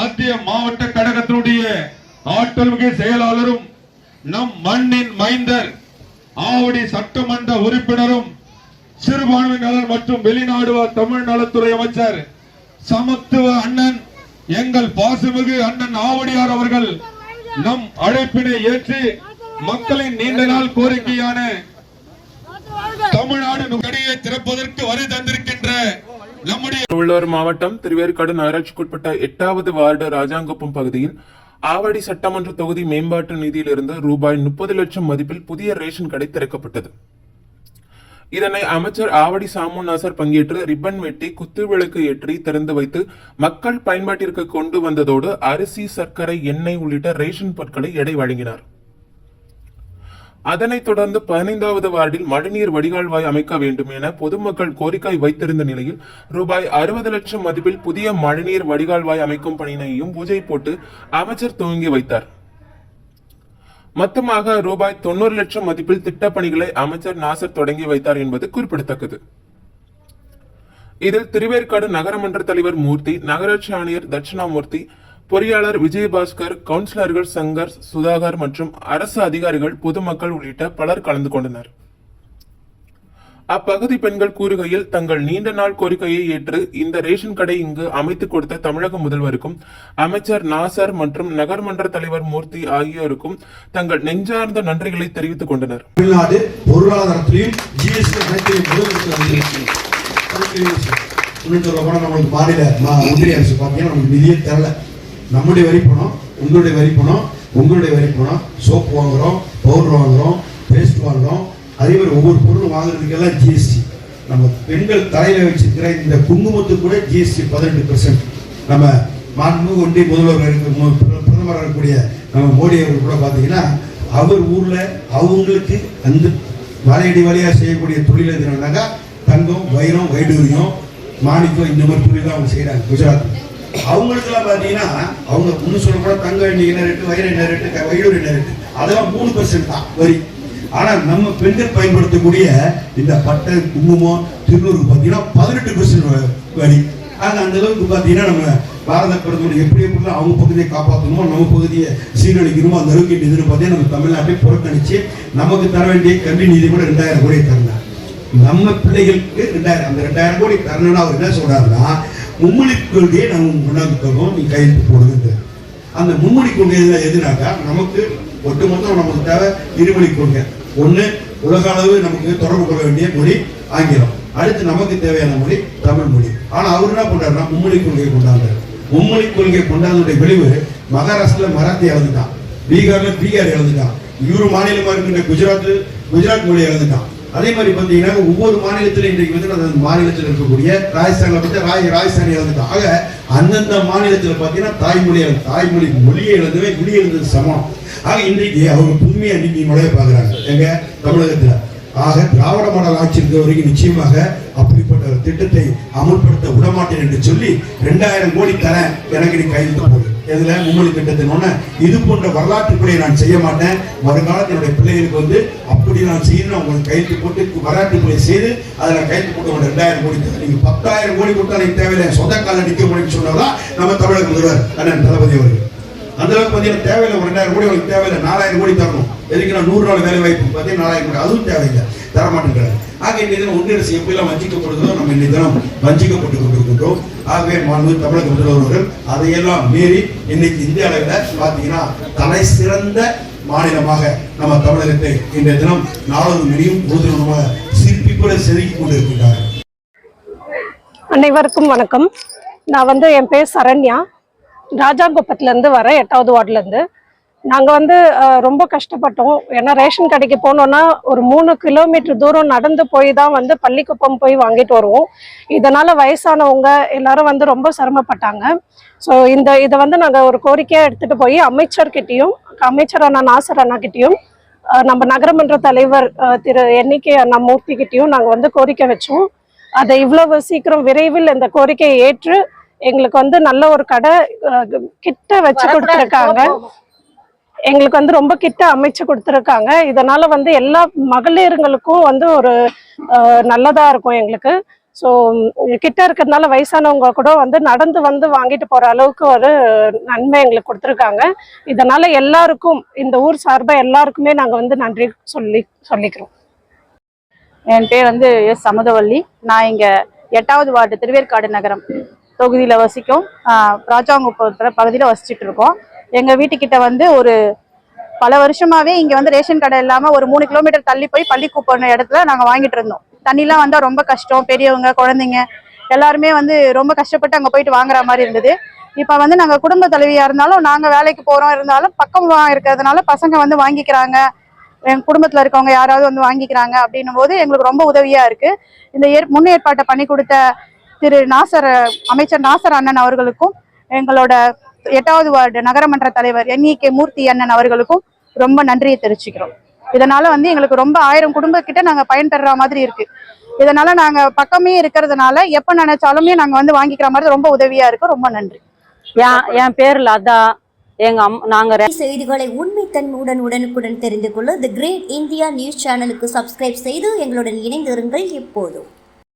மத்திய மாவட்ட கழகத்தினுடைய ஆற்றல் மிகு செயலாளரும் நம் மண்ணின் மைந்தர் ஆவடி சட்டமன்ற உறுப்பினரும் சிறுபான்மையினர் மற்றும் வெளிநாடு தமிழ் நலத்துறை அமைச்சர் சமத்துவ அண்ணன் எங்கள் பாசுமிகு அண்ணன் ஆவடியார் அவர்கள் நம் அழைப்பினை ஏற்று மக்களின் நீண்ட நாள் கோரிக்கையான தமிழ்நாடு நுகடியை திறப்பதற்கு வரி தந்திருக்கின்ற திருவள்ளூர் மாவட்டம் திருவேற்காடு நகராட்சிக்குட்பட்ட எட்டாவது வார்டு ராஜாங்கப்பம் பகுதியில் ஆவடி சட்டமன்ற தொகுதி மேம்பாட்டு நிதியிலிருந்து ரூபாய் முப்பது லட்சம் மதிப்பில் புதிய ரேஷன் கடை திறக்கப்பட்டது. இதனை அமைச்சர் ஆவடி சாமு நாசர் பங்கேற்று ரிப்பன் வெட்டி குத்துவிளக்கு ஏற்றி திறந்து வைத்து மக்கள் பயன்பாட்டிற்கு கொண்டு வந்ததோடு அரிசி சர்க்கரை எண்ணெய் உள்ளிட்ட ரேஷன் பொருட்களை எடை வழங்கினார். அதனைத் தொடர்ந்து பதினைந்தாவது வார்டில் மழைநீர் வடிகால்வாய் அமைக்க வேண்டும் என பொதுமக்கள் கோரிக்கை வைத்திருந்த நிலையில் ரூபாய் அறுபது லட்சம் மதிப்பில் புதிய மழைநீர் வடிகால்வாய் அமைக்கும் பணியினையும் பூஜை போட்டு அமைச்சர் துவங்கி வைத்தார். மொத்தமாக ரூபாய் தொண்ணூறு லட்சம் மதிப்பில் திட்டப்பணிகளை அமைச்சர் நாசர் தொடங்கி வைத்தார் என்பது குறிப்பிடத்தக்கது. இதில் திருவேற்காடு நகரமன்ற தலைவர் மூர்த்தி நகராட்சி ஆணையர் தட்சிணாமூர்த்தி பொறியாளர் விஜயபாஸ்கர் கவுன்சிலர்கள் சங்கர் சுதாகர் மற்றும் அரசு அதிகாரிகள் பொதுமக்கள் உள்ளிட்ட பலர் கலந்து கொண்டனர். அப்பகுதி பெண்கள் கூறுகையில் தங்கள் நீண்ட நாள் கோரிக்கையை ஏற்று இந்த ரேஷன் கடை இங்கு அமைத்துக் கொடுத்த தமிழக முதல்வருக்கும் அமைச்சர் நாசர் மற்றும் நகர்மன்ற தலைவர் மூர்த்தி ஆகியோருக்கும் தங்கள் நெஞ்சார்ந்த நன்றிகளை தெரிவித்துக் கொண்டனர். தமிழ்நாடு பொருளாதாரத்திலையும் ஜிஎஸ்டி மாநில ஒன்றிய அரசு பார்த்தீங்கன்னா நமக்கு நிதியே தரல. நம்முடைய வரி பணம் உங்களுடைய வரி பணம் உங்களுடைய வரி பணம். சோப்பு வாங்குறோம் பவுடர் வாங்குறோம் பேஸ்ட் வாங்குறோம். அதே மாதிரி ஒவ்வொரு பொருளும் வாங்குறதுக்கெல்லாம் ஜிஎஸ்டி நம்ம பெண்கள் தலையில் வச்சிருக்கிற இந்த குங்குமத்துக்கு கூட ஜிஎஸ்டி பதினெட்டு பெர்சன்ட் நம்ம மாண்பு ஒன்றிய முதல்வர் இருக்க மு- பிரதமராக இருக்கக்கூடிய நம்ம மோடி அவர்கள் கூட பார்த்தீங்கன்னா அவர் ஊரில் அவங்களுக்கு அந்த வலையடி வழியாக செய்யக்கூடிய தொழில் எதுனாக்கா தங்கம் வைரம் வைடூரியம் மாணிக்கம் இந்த மாதிரி தொழில் அவங்க செய்கிறாங்க குஜராத். அவங்களுக்குலாம் பார்த்தீங்கன்னா அவங்க ஒன்று சொல்ல கூட தங்கம் என்ன ரேட்டு வயிறு என்ன ரேட்டு வயிறு என்ன ரேட்டு அதெல்லாம் மூணு பர்சன்ட் தான் வரி. ஆனால் நம்ம பெண்கள் பயன்படுத்தக்கூடிய இந்த பட்டை குங்குமம் திருநூறு பார்த்தீங்கன்னா பதினெட்டு பர்சன்ட் வரி. ஆக அந்த அளவுக்கு பார்த்தீங்கன்னா நம்ம பாரத பிரதமர் எப்படி எப்படிலாம் அவங்க பகுதியை காப்பாற்றணுமோ நம்ம பகுதியை சீரழிக்கணுமோ அந்த அளவுக்கு இதுன்னு பார்த்தீங்கன்னா நம்ம தமிழ்நாட்டை புறக்கணித்து நமக்கு தர வேண்டிய கல்வி நிதி கூட ரெண்டாயிரம் கோடி தரணும் நம்ம பிள்ளைகளுக்கு ரெண்டாயிரம் அந்த ரெண்டாயிரம் கோடி தரணும்னு அவர் என்ன சொல்கிறாருன்னா மும்மொழி கொள்கையை நம்ம கொண்டாந்து தருவோம் நீ கையெழுத்து போடுங்க அந்த மும்மொழி கொள்கை எதுனாக்கா நமக்கு ஒட்டுமொத்தம் நமக்கு தேவை இருமொழி கொள்கை ஒண்ணு உலக அளவு நமக்கு தொடர்பு கொள்ள வேண்டிய மொழி ஆங்கிலம். அடுத்து நமக்கு தேவையான மொழி தமிழ் மொழி. ஆனா அவர் என்ன பண்றாருன்னா மும்மொழி கொள்கையை கொண்டாடுறாரு. மும்மொழி கொள்கை கொண்டாடுடைய விளைவு மகாராஷ்டிரல மராத்தி இழந்துட்டான் பீகார்ல பீகார் இழந்துட்டான் இவரு மாநிலமா இருக்கின்ற குஜராத் குஜராத் மொழி இழந்துட்டான் அதே மாதிரி பார்த்தீங்கன்னா ஒவ்வொரு மாநிலத்திலும் இன்றைக்கு வந்து அந்த மாநிலத்தில் இருக்கக்கூடிய ராஜஸ்தானில் பார்த்தா ராய் ராஜஸ்தானி இழந்துட்டான் ஆக அந்தந்த மாநிலத்தில் பார்த்தீங்கன்னா தாய்மொழி தாய்மொழி மொழியை இழந்தவே குடி இழந்தது சமம். ஆக இன்றைக்கு அவங்க புதுமையா இன்னைக்கு நுழைய பார்க்குறாங்க. எங்கள் தமிழகத்தில். ஆக திராவிட மாடல் ஆட்சி இருக்க வரைக்கும் நிச்சயமாக அப்படிப்பட்ட ஒரு திட்டத்தை அமுல்படுத்த விடமாட்டேன் என்று சொல்லி ரெண்டாயிரம் கோடி தரேன். எனக்கு நீ கையெழுத்து போடு. எதுல? உங்களுக்கு திட்டத்தின் இது போன்ற வரலாற்று பிழையை நான் செய்ய மாட்டேன். வருங்காலத்தில் என்னுடைய பிள்ளைகளுக்கு வந்து அப்படி நான் செய்யணும் அவங்களுக்கு கைத்து போட்டு வரலாற்று பிழை செய்து அதில் கைத்து போட்டு ஒரு ரெண்டாயிரம் கோடி நீங்கள் நீங்க பத்தாயிரம் கோடி கொடுத்தா எனக்கு தேவையில்லை. சொந்த நிற்க முடியும்னு சொன்னதான் நம்ம தமிழக முதல்வர் அண்ணன் தளபதி அவர்கள். அந்த அளவுக்கு பார்த்தீங்கன்னா தேவையில்லை. ஒரு ரெண்டாயிரம் கோடி உங்களுக்கு தேவையில்லை. நாலாயிரம் கோடி தரணும். எதுக்கு நான் நூறு நாள் வேலை வாய்ப்பு பார்த்தீங்கன்னா நாலாயிரம் கோடி? அதுவும் தேவையில்லை. தரமாட்டேங்கிறாரு ஆக இன்றைய தினம் ஒன்றிய அரசு எப்படிலாம் நம்ம இன்றைய தினம் வஞ்சிக்கப்பட்டு கொண்டிருக்கின்றோம். ஆகவே மாண்பு தமிழக முதல்வர்கள் அதையெல்லாம் மீறி இன்னைக்கு இந்திய அளவில் பார்த்தீங்கன்னா தலை சிறந்த மாநிலமாக நம்ம தமிழகத்தை இன்றைய தினம் நாளொரு மணியும் போதுமாக சிற்பி கூட செதுக்கி கொண்டிருக்கின்றார்கள். அனைவருக்கும் வணக்கம். நான் வந்து என் பேர் சரண்யா. ராஜாங்கோப்பத்துலேருந்து வரேன் எட்டாவது வார்டுலேருந்து. நாங்கள் வந்து ரொம்ப கஷ்டப்பட்டோம். ஏன்னா ரேஷன் கடைக்கு போனோன்னா ஒரு மூணு கிலோமீட்டர் தூரம் நடந்து போய் தான் வந்து பள்ளிக்குப்பம் போய் வாங்கிட்டு வருவோம். இதனால் வயசானவங்க எல்லாரும் வந்து ரொம்ப சிரமப்பட்டாங்க. ஸோ இந்த இதை வந்து நாங்கள் ஒரு கோரிக்கையாக எடுத்துகிட்டு போய் அமைச்சர்கிட்டையும் அமைச்சர் அண்ணா நாசர் அண்ணாக்கிட்டேயும் நம்ம நகரமன்ற தலைவர் திரு எண்ணிக்கை அண்ணா மூர்த்திக்கிட்டையும் நாங்கள் வந்து கோரிக்கை வச்சோம். அதை இவ்வளவு சீக்கிரம் விரைவில் இந்த கோரிக்கையை ஏற்று எங்களுக்கு வந்து நல்ல ஒரு கடை கிட்ட வச்சு கொடுத்துருக்காங்க. எங்களுக்கு வந்து ரொம்ப கிட்ட அமைச்சு கொடுத்துருக்காங்க. இதனால வந்து எல்லா மகளிருங்களுக்கும் வந்து ஒரு நல்லதா இருக்கும் எங்களுக்கு. ஸோ கிட்ட இருக்கிறதுனால வயசானவங்க கூட வந்து நடந்து வந்து வாங்கிட்டு போற அளவுக்கு ஒரு நன்மை எங்களுக்கு கொடுத்துருக்காங்க. இதனால எல்லாருக்கும் இந்த ஊர் சார்பாக எல்லாருக்குமே நாங்கள் வந்து நன்றி சொல்லி சொல்லிக்கிறோம். என் பேர் வந்து எஸ் சமுதவள்ளி நான் இங்க எட்டாவது வார்டு திருவேற்காடு நகரம் தொகுதியில வசிக்கும். ஆஹ், ராஜாங்குப்பத்தில் பகுதியில் வசிச்சுட்டு இருக்கோம். எங்க வீட்டுக்கிட்ட வந்து ஒரு பல வருஷமாவே இங்க வந்து ரேஷன் கடை இல்லாம ஒரு மூணு கிலோமீட்டர் தள்ளி போய் பள்ளி கூப்பிடுற இடத்துல நாங்க வாங்கிட்டு இருந்தோம். தண்ணிலாம் வந்தா ரொம்ப கஷ்டம். பெரியவங்க குழந்தைங்க எல்லாருமே வந்து ரொம்ப கஷ்டப்பட்டு அங்க போயிட்டு வாங்குற மாதிரி இருந்தது. இப்ப வந்து நாங்க குடும்ப தலைவியா இருந்தாலும் நாங்க வேலைக்கு போறோம் இருந்தாலும் பக்கம் இருக்கிறதுனால பசங்க வந்து வாங்கிக்கிறாங்க. எங்கள் குடும்பத்துல இருக்கவங்க யாராவது வந்து வாங்கிக்கிறாங்க அப்படின்னும் போது எங்களுக்கு ரொம்ப உதவியா இருக்கு. இந்த ஏற் முன்னேற்பாட்டை பண்ணி கொடுத்த திரு நாசர் அமைச்சர் நாசர் அண்ணன் அவர்களுக்கும் எங்களோட எட்டாவது வார்டு நகரமன்ற தலைவர் என்இகே மூர்த்தி அண்ணன் அவர்களுக்கும் ரொம்ப நன்றியை தெரிவிச்சுக்கிறோம். இதனால வந்து எங்களுக்கு ரொம்ப ஆயிரம் குடும்பக்கிட்ட நாங்க பயன்பெற மாதிரி இருக்கு. இதனால நாங்க பக்கமே இருக்கிறதுனால எப்ப நினைச்சாலுமே நாங்க வந்து வாங்கிக்கிற மாதிரி ரொம்ப உதவியா இருக்கு. ரொம்ப நன்றி. என் என் பேர் லதா. எங்க அம் நாங்க செய்திகளை உண்மைத்தன்மையுடன் உடனுக்குடன் தெரிந்து கொள்ள தி கிரேட் இந்தியா நியூஸ் சேனலுக்கு சப்ஸ்கிரைப் செய்து எங்களுடன் இணைந்திருங்கள் எப்போதும்